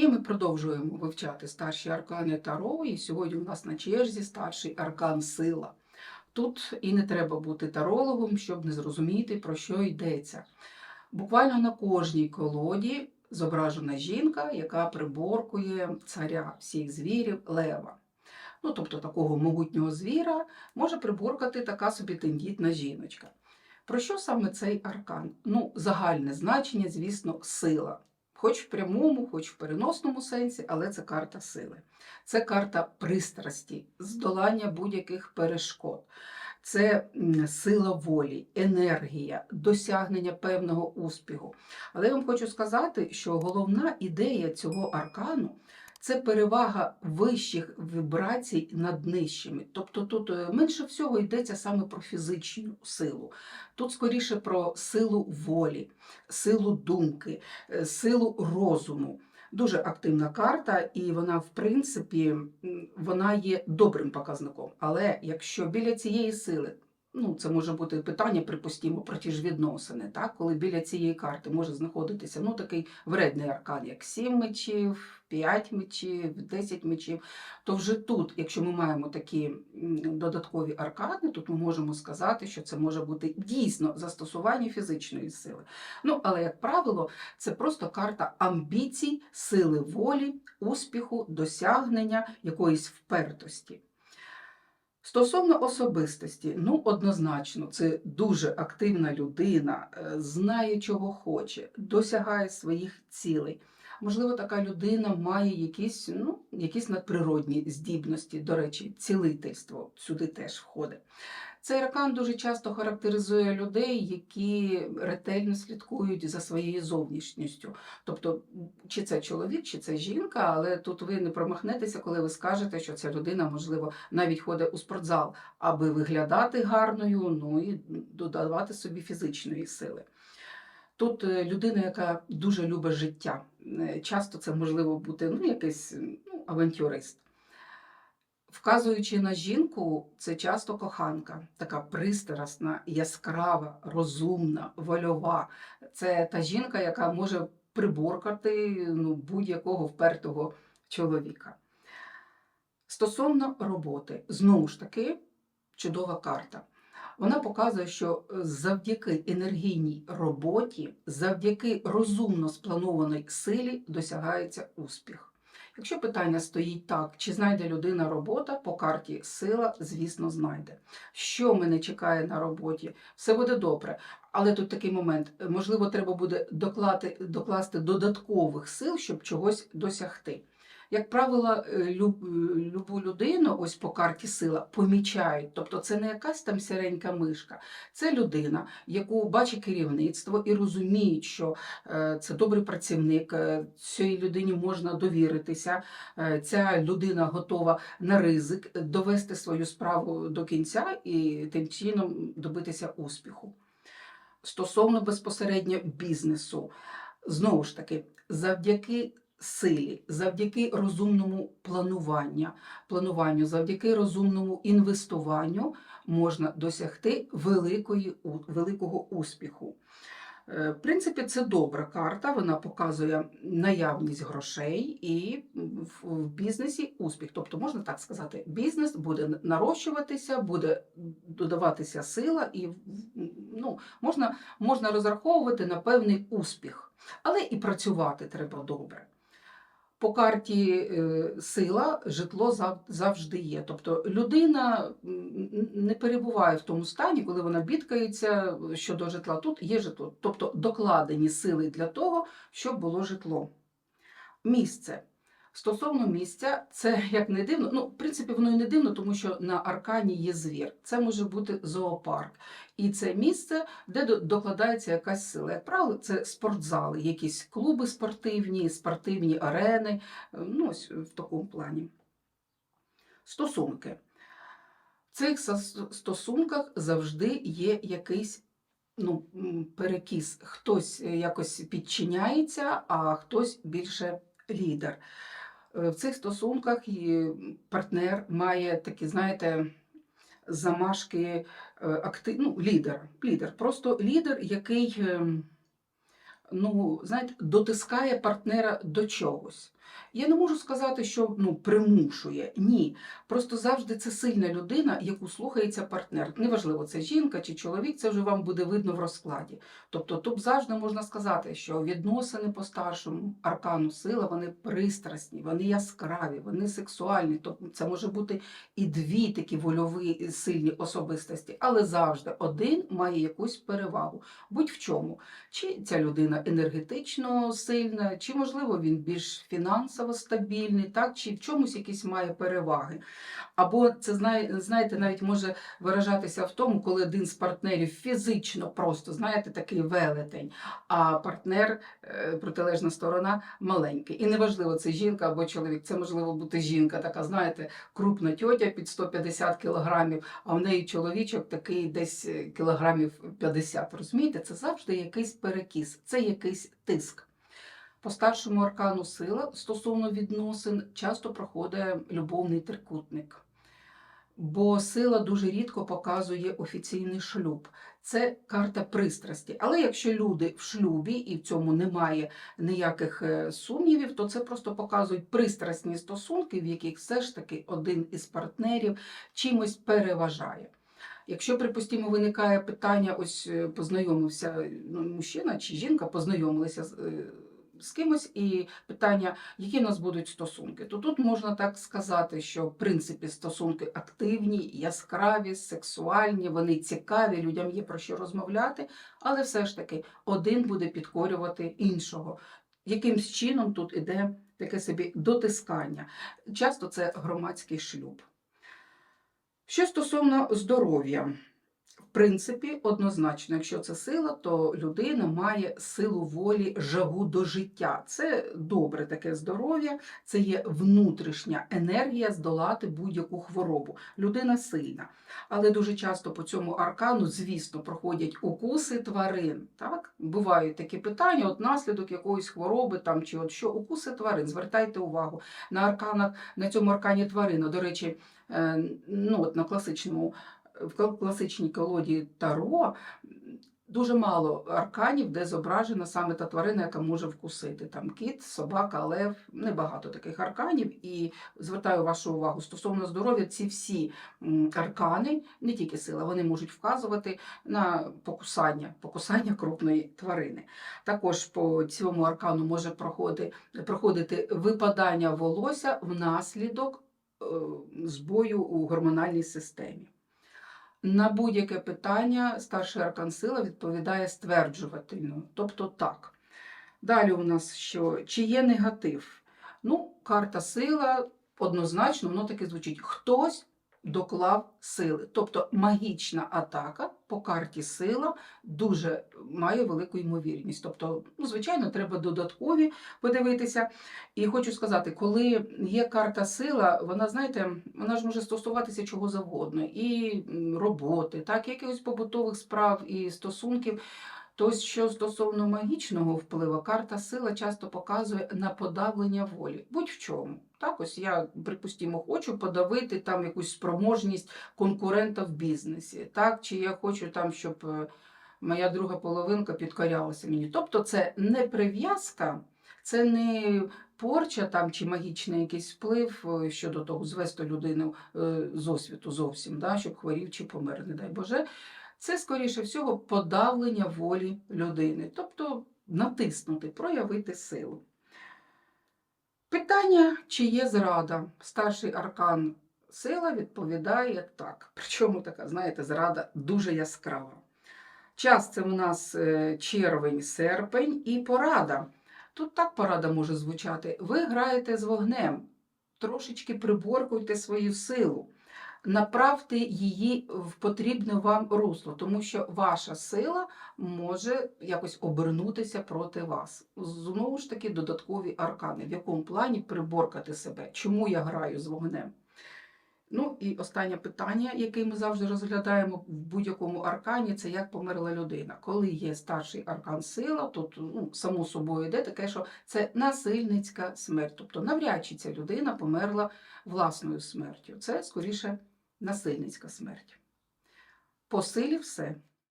І ми продовжуємо вивчати старші аркани Таро, і сьогодні у нас на черзі старший аркан сила. Тут і не треба бути тарологом, щоб не зрозуміти, про що йдеться. Буквально на кожній колоді зображена жінка, яка приборкує царя всіх звірів лева. Ну, тобто такого могутнього звіра може приборкати така собі тендітна жіночка. Про що саме цей аркан? Ну, загальне значення, звісно, сила. Хоч в прямому, хоч в переносному сенсі, але це карта сили. Це карта пристрасті, здолання будь-яких перешкод. Це сила волі, енергія, досягнення певного успіху. Але я вам хочу сказати, що головна ідея цього аркану це перевага вищих вібрацій над нижчими. Тобто тут е, менше всього йдеться саме про фізичну силу. Тут скоріше про силу волі, силу думки, е, силу розуму. Дуже активна карта, і вона, в принципі, вона є добрим показником. Але якщо біля цієї сили, ну це може бути питання, припустімо, про ті ж відносини, так? коли біля цієї карти може знаходитися ну, такий вредний аркан, як 7 мечів, 5 мечів, 10 мечів, то вже тут, якщо ми маємо такі додаткові аркани, тут ми можемо сказати, що це може бути дійсно застосування фізичної сили. Ну, але, як правило, це просто карта амбіцій, сили волі, успіху, досягнення якоїсь впертості. Стосовно особистості, ну однозначно, це дуже активна людина, е, знає, чого хоче, досягає своїх цілей. Можливо, така людина має якісь, ну, якісь надприродні здібності, до речі, цілительство сюди теж входить. Цей аркан дуже часто характеризує людей, які ретельно слідкують за своєю зовнішністю. Тобто, чи це чоловік, чи це жінка, але тут ви не промахнетеся, коли ви скажете, що ця людина, можливо, навіть ходить у спортзал, аби виглядати гарною, ну і додавати собі фізичної сили. Тут е, людина, яка дуже любить життя. Е, Часто це можливо бути ну, якийсь ну, авантюрист. Вказуючи на жінку, це часто коханка, така пристрасна, яскрава, розумна, вольова. Це та жінка, яка може приборкати ну, будь-якого впертого чоловіка. Стосовно роботи, знову ж таки, чудова карта. Вона показує, що завдяки енергійній роботі, завдяки розумно спланованій силі досягається успіх. Якщо питання стоїть так, чи знайде людина робота по карті сила, звісно, знайде. Що мене чекає на роботі, все буде добре. Але тут такий момент, можливо, треба буде доклати, докласти додаткових сил, щоб чогось досягти. Як правило, е, люб- е, любу людину, ось по карті сила, помічають. Тобто це не якась там сіренька мишка, це людина, яку бачить керівництво і розуміють, що е, це добрий працівник, цій людині можна довіритися. Ця людина готова на ризик довести свою справу до кінця і тим чином добитися успіху. Стосовно безпосередньо бізнесу, знову ж таки, завдяки силі, завдяки розумному плануванню, плануванню, завдяки розумному інвестуванню можна досягти великої, великого успіху. Е, В принципі, це добра карта, вона показує наявність грошей і в бізнесі успіх. Тобто, можна так сказати, бізнес буде нарощуватися, буде додаватися сила, і ну, можна, можна розраховувати на певний успіх, але і працювати треба добре. По карті е, сила житло завжди є. Тобто людина не перебуває в тому стані, коли вона бідкається щодо житла. Тут є житло, тобто докладені сили для того, щоб було житло. Місце. Стосовно місця, це як не дивно. Ну, в принципі, воно і не дивно, тому що на аркані є звір. Це може бути зоопарк. І це місце, де докладається якась сила. Як правило, це спортзали, якісь клуби спортивні, спортивні арени. е, Ну, ось в такому плані. Стосунки. В цих стосунках завжди є якийсь ну, перекіс. Хтось е, якось підчиняється, а хтось більше лідер. Е, В цих стосунках партнер має такі, знаєте, замашки актив... ну, лідер. лідер. Просто лідер, який ем, ну, знаєте, дотискає партнера до чогось. Я не можу сказати, що ну, примушує. Ні. Просто завжди це сильна людина, яку слухається партнер. Неважливо, це жінка чи чоловік, це вже вам буде видно в розкладі. Тобто тут завжди можна сказати, що відносини по старшому аркану сила, вони пристрасні, вони яскраві, вони сексуальні. Тобто це може бути і дві такі вольові сильні особистості, але завжди один має якусь перевагу. Будь в чому. Чи ця людина енергетично сильна, чи можливо він більш фінансово стабільний, так, чи в чомусь якісь має переваги. Або це знаєте, навіть може виражатися в тому, коли один з партнерів фізично просто, знаєте, такий велетень, а партнер, е, протилежна сторона, маленький. І неважливо, це жінка або чоловік, це можливо бути жінка, така, знаєте, крупна тьотя під 150 кілограмів, а в неї чоловічок такий десь е, кілограмів 50. Розумієте, це завжди якийсь перекіс, це якийсь тиск. По старшому аркану сила стосовно відносин часто проходить любовний трикутник. Бо сила дуже рідко показує офіційний шлюб. Це карта пристрасті. Але якщо люди в шлюбі і в цьому немає ніяких е, сумнівів, то це просто показують пристрасні стосунки, в яких все ж таки один із партнерів чимось переважає. Якщо, припустимо, виникає питання, ось е, познайомився ну, мужчина чи жінка, познайомилися з, е, з кимось, і питання, які в нас будуть стосунки, то тут можна так сказати, що в принципі стосунки активні, яскраві, сексуальні, вони цікаві, людям є про що розмовляти, але все ж таки один буде підкорювати іншого. Якимсь чином тут іде таке собі дотискання. Часто це громадський шлюб. Що стосовно здоров'я, в принципі, однозначно, якщо це сила, то людина має силу волі, жагу до життя. Це добре таке здоров'я, це є внутрішня енергія здолати будь-яку хворобу. Людина сильна. Але дуже часто по цьому аркану, звісно, проходять укуси тварин. Так? Бувають такі питання, от наслідок якоїсь хвороби там, чи от що, укуси тварин. Звертайте увагу на арканах, на цьому аркані тварина. До речі, е, ну, от на класичному в класичній колоді Таро дуже мало арканів, де зображена саме та тварина, яка може вкусити. Там кіт, собака, лев, небагато таких арканів. І звертаю вашу увагу стосовно здоров'я, ці всі аркани, не тільки сила, вони можуть вказувати на покусання, покусання крупної тварини. Також по цьому аркану може проходити, проходити випадання волосся внаслідок е, збою у гормональній системі. На будь-яке питання старший аркан сила відповідає стверджувательно, тобто так. Далі у нас що? Чи є негатив? Ну, карта сила однозначно, воно таки звучить: хтось доклав сили. Тобто магічна атака по карті сила дуже має велику ймовірність. Тобто, ну, звичайно, треба додаткові подивитися. І хочу сказати, коли є карта сила, вона, знаєте, вона ж може стосуватися чого завгодно, і роботи, так, якихось побутових справ і стосунків. То, що стосовно магічного впливу, карта сила часто показує на подавлення волі. Будь в чому. Так, ось я, припустимо, хочу подавити там якусь спроможність конкурента в бізнесі, так, чи я хочу там, щоб е, моя друга половинка підкорялася мені. Тобто це не прив'язка, це не порча там чи магічний якийсь вплив е, щодо того, звести людину е, з освіту зовсім, да, щоб хворів чи помер, не дай Боже. Це, скоріше всього, подавлення волі людини, тобто натиснути, проявити силу. Питання, чи є зрада? Старший аркан сила відповідає так. Причому така, знаєте, зрада дуже яскрава. Час це у нас е, червень, серпень і порада. Тут так порада може звучати. Ви граєте з вогнем, трошечки приборкуйте свою силу, направте її в потрібне вам русло, тому що ваша сила може якось обернутися проти вас. Знову ж таки, додаткові аркани, в якому плані приборкати себе, чому я граю з вогнем. Ну і останнє питання, яке ми завжди розглядаємо в будь-якому аркані, це як померла людина. Коли є старший аркан сила, то ну, само собою йде таке, що це насильницька смерть. Тобто навряд чи ця людина померла власною смертю. Це скоріше насильницька смерть. По силі все.